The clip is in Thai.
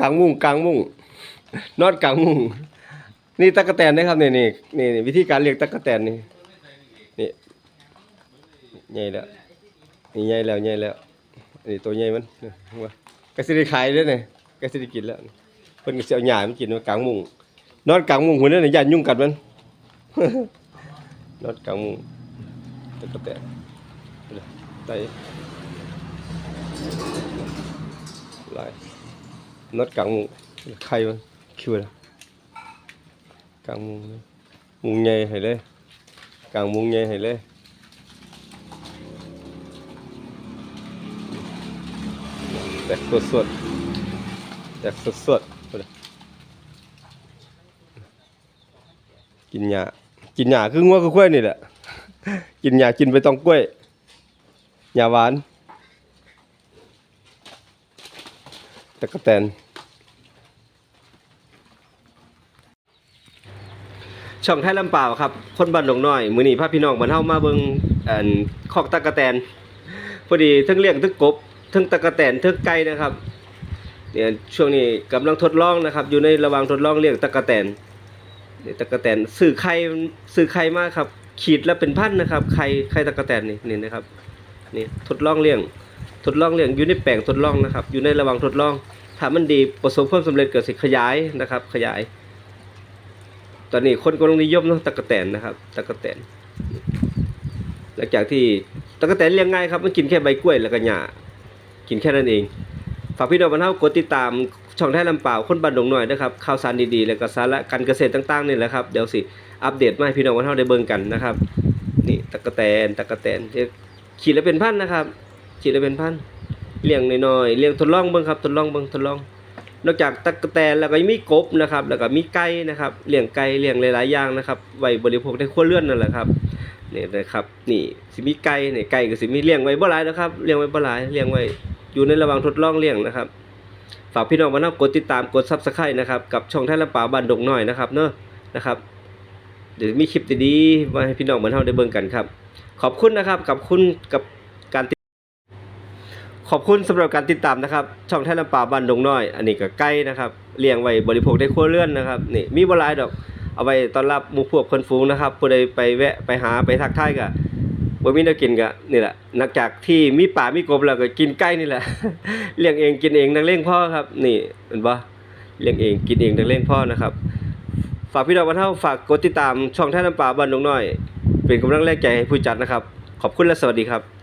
กลางมุ้งกลางมุ้งนอนกลางมุ้งนี่ตะกะแตนนะครับนี่นี่นี่นี่วิธีการเลี้ยงตะกะแตนนี่นี่ใหญ่แล้วนี่ใหญ่แล้วใหญ่แล้วนี่ตัวใหญ่มันว่ากระสิได้ขายด้อนี่กระสิได้กินแล้วเพิ่นก็สิเอาหญ้ามันกินไว้กลางมุ้งนอนกลางมุ้งหุ่นนั่นน่ะย่านยุ่งกัดมันนอนกลางมุ้งตะกะแตนไปหลาย น็อนกลางมุ้งไข่มันคิวละกลางมุงมุงใหญ่ให้เลยกลางมุงใหญ่ให้เลยแตกสดสดๆแตกสดสดๆกินหญ้ากินหญ้าคืองัวคือควยนี่แหละกินหญ้ากินไปต้องกล้วยหญ้าหวานตะกะแตน ช่องไทยลำเปล่าครับ คนบ้านหนองน้อย มือนี้พาพี่น้องบ้านเฮามาเบิ่งอันคอกตะกะแตน พอดีทั้งเลี้ยงทั้งกบทั้งตะกะแตนทั้งไก่นะครับเนี่ยช่วงนี้กำลังทดลองนะครับ อยู่ในระหว่างทดลองเลี้ยงตะกะแตนเนี่ยตะกะแตนซื้อไข่ซื้อไข่มากครับ ขีดละเป็นพันนะครับไข่ไข่ตะกะแตนนี่นี่นะครับนี่ทดลองเลี้ยงทดลองเลี้ยงอยู่ในแปลงทดลองนะครับ อยู่ในระหว่างทดลองถ้ามันดีประสบความสำเร็จเก็สิขยายนะครับ ขยาย ตอนนี้คนกำลังนิยมเนาะตะกะแตนนะครับตะกะแตน หลังจากที่ตะกะแตนเลี้ยงง่ายครับมันกินแค่ใบกล้วยแล้วก็หญ้ากินแค่นั้นเองฝากพี่น้องบ้านเฮากดติดตามช่องไทยลำเปล่าคนบ้านดงหน่อยนะครับข่าวสารดีๆ แล้วก็สาระการเกษตรต่างๆนี่แหละครับเดี๋ยวสิอัปเดตมาให้พี่น้องบ้านเฮาได้เบิ่งกันนะครับ นี่ตะกะแตนตะกะแตนที่ขีดละเป็นพันนะครับขีดละเป็นพันเลี้ยงน้อยๆเลี้ยงทดลองเบิ่งครับทดลองเบิ่งทดลอง นอกจากตะกแตนแล้วก็ยังมีกบนะครับ แล้วก็มีไก่นะครับเลี้ยงไก่เลี้ยงหลายๆอย่างนะครับ ไว้บริโภคในครัวเรือนนั่นแหละครับนี่นะครับนี่สิมีไก่เนี่ยไก่ก็สิมีเลี้ยงไว้บ่หลายนะครับเลี้ยงไว้บ่หลายเลี้ยงไว้อยู่ในระหว่างทดลองเลี้ยงนะครับ ฝากพี่น้องมานำกดติดตามกด Subscribe นะครับกับช่องไทยลำปาบ้านดงน้อยนะครับเนอะนะครับเดี๋ยวมีคลิปดีๆมาให้พี่น้องเหมือนเฮาได้เบิ่งกันครับ ขอบคุณนะครับกับคุณกับ อบคุณสำหรับการติดตามนะครับ ช่องไทยลำปาบ้านดงน้อย อันนี้ก็ไก่นะครับเลี้ยงไว้บริโภคในครัวเรือนนะครับนี่มีบ่หลายดอกเอาไว้ต้อนรับหมู่พวกคนฝูงนะครับผู้ใดไปแวะไปหาไปทักทายก็บ่มีแนวกินก็นี่แหละนอกจากที่มีป่ามีกบแล้วก็กินไก่นี่แหละ เลี้ยงเองกินเองนักเลงพ่อครับ นี่เห็นบ่เลี้ยงเองกินเองนักเลงพ่อนะครับ ฝากพี่น้องบ้านเฮาฝากกดติดตามช่องท่าน้ำปลาบ้านดงน้อย เป็นกำลังแรงใจให้ผู้จัดนะครับ ขอบคุณและสวัสดีครับ